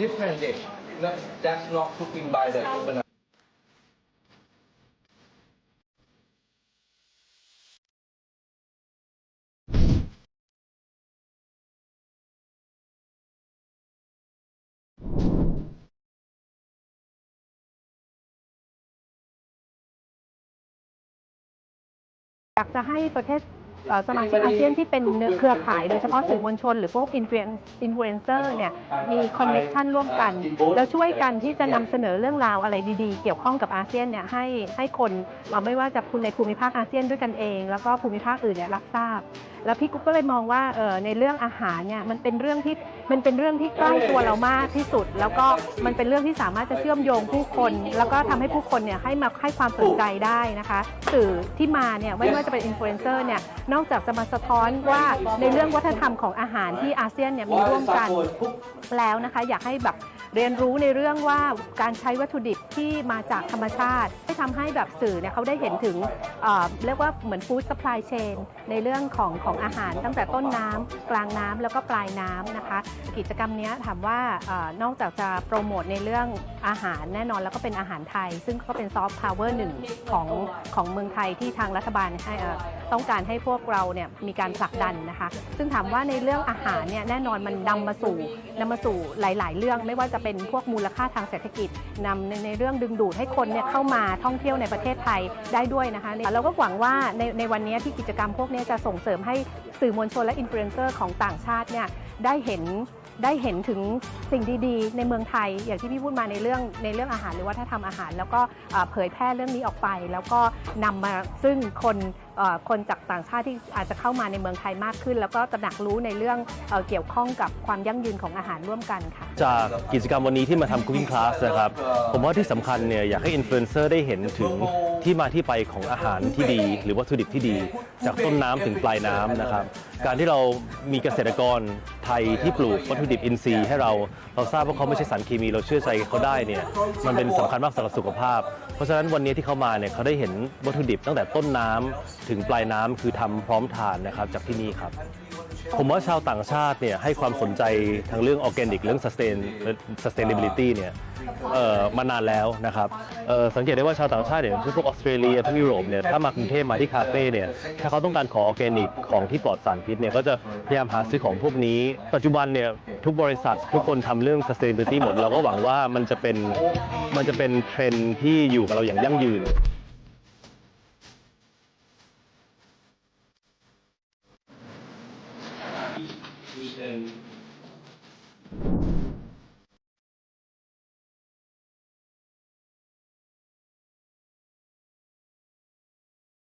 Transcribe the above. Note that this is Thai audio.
different day. No, that's not cooking by the opener. สมาชิกอาเซียนที่เป็นเครือข่ายโดยเฉพาะสื่อมวลชน หรือพวกอินฟลูเอนเซอร์เนี่ยมีคอนเน t ชันร่วมกัน แล้วช่วยกันที่จะนำเสนอเรื่องราวอะไรดีๆ เกี่ยวข้องกับอาเซียนเนี่ยให้ให้คนเอ่อไม่ว่าจะคุณในภูมิภาคอาเซียนด้วยกันเอง แล้วก็ภูมิภาคอื่นเนี่ยรับทราบ แล้วพี่กุ๊กก็เลยมองว่าเออในเรื่องอาหารเนี่ยมันเป็นเรื่องที่มันเป็นเรื่องที่ใกล้ตัวเรามากที่สุด แล้วก็มันเป็นเรื่องที่สามารถจะเชื่อมโยงผู้คน แล้วก็ทำให้ผู้คนเนี่ยให้มาให้ความสนใจได้นะคะ สื่อที่มาเนี่ยไม่ว่าจะเป็นอินฟลูเอนเซอร์เนี่ยนอกจากจะมาสะท้อนว่าในเรื่องวัฒนธรรมของอาหารที่อาเซียนเนี่ยมีร่วมกันแล้วนะคะ อยากให้แบบเรียนรู้ในเรื่องว่าการใช้วัตถุดิบที่มาจากธรรมชาติ ทำให้แบบสื่อเนี่ยเขาได้เห็นถึงเเรียกว่าเหมือนฟู้ดสป라이เชนในเรื่องของของอาหารตั้งแต่ต้นน้ำกลางน้ำแล้วก็ปลายน้ำนะคะ กิจกรรมนี้ถามว่าออนอกจากจะโปรโมทในเรื่องอาหารแน่นอนแล้วก็เป็นอาหารไทย ซึ่งก็เป็นซอฟต์พาวเวอร์หนึ่งของของเมืองไทยที่ทางรัฐบาลให้ต้องการให้พวกเราเนี่ยมีการผลักดันนะคะ ซึ่งถามว่าในเรื่องอาหารเนี่ยแน่นอนมันนำมาสู่นำมาสู่หลาย ๆ เรื่องไม่ว่าจะเป็นพวกมูลค่าทางเศรษฐกิจนำในในเรื่องดึงดูดให้คนเนี่ยเข้ามาท่ององเที่ยวในประเทศไทยได้ด้วยนะคะเราก็หวังว่าในในวันนี้ที่กิจกรรมพวกนี้จะส่งเสริมให้สื่อมวลชนและอินฟลูเอนเซอร์ของต่างชาติเนี่ยได้เห็นได้เห็นถึงสิ่งดีๆ ในเมืองไทย อย่างที่พี่พูดมาในเรื่องในเรื่องอาหารหรือว่าถ้าทำอาหาร แล้วก็เผยแพร่เรื่องนี้ออกไป แล้วก็นำมาซึ่งคน คนจากต่างชาติที่อาจจะเข้ามาในเมืองไทยมากขึ้น แล้วก็ตระหนักรู้ในเรื่องเอเกี่ยวข้องกับความยั่งยืนของอาหารร่วมกันค่ะ จากกิจกรรมวันนี้ที่มาทำ Cooking Class นะครับ ผมว่าที่สำคัญเนี่ยอยากให้อินฟลูเอนเซอร์ได้เห็นถึงที่มาที่ไปของอาหารที่ดี หรือวัตถุดิบที่ดี จากต้นน้ำถึงปลายน้ำนะครับ การที่เรามีเกษตรกรไทยที่ปลูกวัตถุดิบอินทรีย์ให้เราเราทราบว่าเขาไม่ใช่สารเคมีเราเชื่อใจเขาได้เนี่ยมันเป็นสำคัญมากสำหรับสุขภาพ เพราะฉะนั้นวันนี้ที่เขามาเนี่ยเขาได้เห็นวัตถุดิบตั้งแต่ต้นน้ำถึงปลายน้ำคือทำพร้อมทานนะครับจากที่นี่ครับ ผมว่าชาวต่างชาติเนี่ยให้ความสนใจทางเรื่องออร์แกนิกเรื่อง sustain sustainability เนี่ยเอ่อมานานแล้วนะครับเอ่อสังเกตได้ว่าชาวต่างชาติเนี่ยพวกออสเตรเลียพวกยุโรปเนี่ยถ้ามากรุงเทพมาที่คาเฟ่เนี่ยถ้าเขาต้องการของออร์แกนิกของที่ปลอดสารพิษเนี่ยก็จะพยายามหาซื้อของพวกนี้ ปัจจุบันเนี่ยทุกบริษัททุกคนทำเรื่อง sustainability หมดเราก็หวังว่ามันจะเป็นมันจะเป็นเทรนด์ที่อยู่กับเราอย่างยั่งยืน who's then